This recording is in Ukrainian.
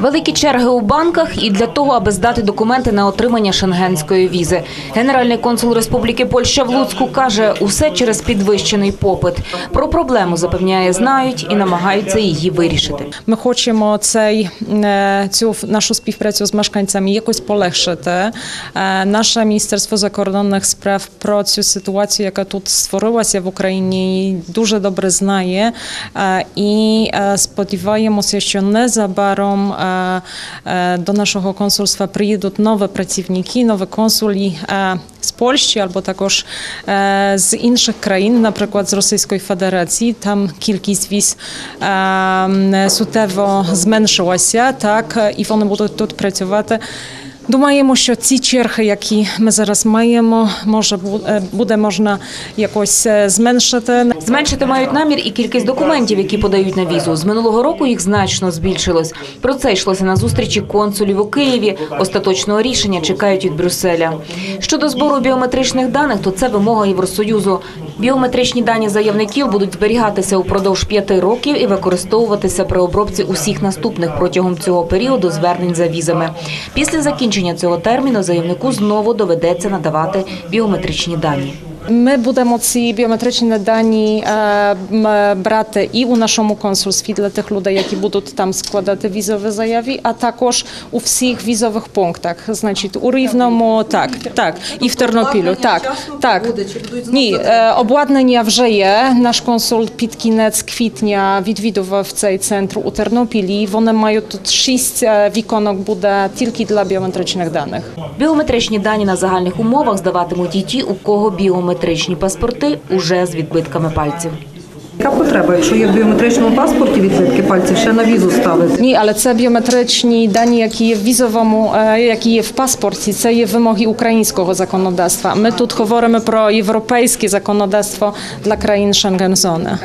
Великі черги у банках і для того, аби здати документи на отримання шенгенської візи. Генеральний консул Республіки Польща в Луцьку каже, усе через підвищений попит. Про проблему запевняє, знають і намагаються її вирішити. Ми хочемо цей е, цю нашу співпрацю з мешканцями якось полегшити. Е, Наше міністерство закордонних справ про цю ситуацію, яка тут створилася в Україні, дуже добре знає. Е, І сподіваємося, що незабаром е, до нашого консульства приїдуть нові працівники, нові консулі е, з Польщі або також е, з інших країн, наприклад, з Російської Федерації. Там кількість віз сутево зменшилася, так, і вони будуть тут працювати. Думаємо, що ці черги, які ми зараз маємо, може е, буде можна якось е, зменшити. Зменшити мають намір і кількість документів, які подають на візу. З минулого року їх значно збільшилось. Про це йшлося на зустрічі консулів у Києві. Остаточного рішення чекають від Брюсселя. Щодо збору біометричних даних, то це вимога Євросоюзу. Біометричні дані заявників будуть зберігатися упродовж п'яти років і використовуватися при обробці усіх наступних протягом цього періоду звернень за візами. Після закінчення цього терміну заявнику знову доведеться надавати біометричні дані. Ми будемо ці біометричні дані е, брати і у нашому консульстві для тих людей, які будуть там складати візові заяви, а також у всіх візових пунктах. Значить, у Рівному, так, так, і в Тернопілю. Так, так. Ні, е, обладнання вже є. Наш консул під кінець квітня відвідував цей центр у Тернопілі. Вони мають тут шість е, віконок буде тільки для біометричних даних. Біометричні дані на загальних умовах здаватимуть і ті, у кого біометричні паспорти уже з відбитками пальців. Яка потреба, якщо є в біометричному паспорті відбитки пальців, ще на візу ставити? Ні, але це біометричні дані, які є в візовому, е, які є в паспорті. Це є вимоги українського законодавства. Ми тут говоримо про європейське законодавство для країн Шенген-зони.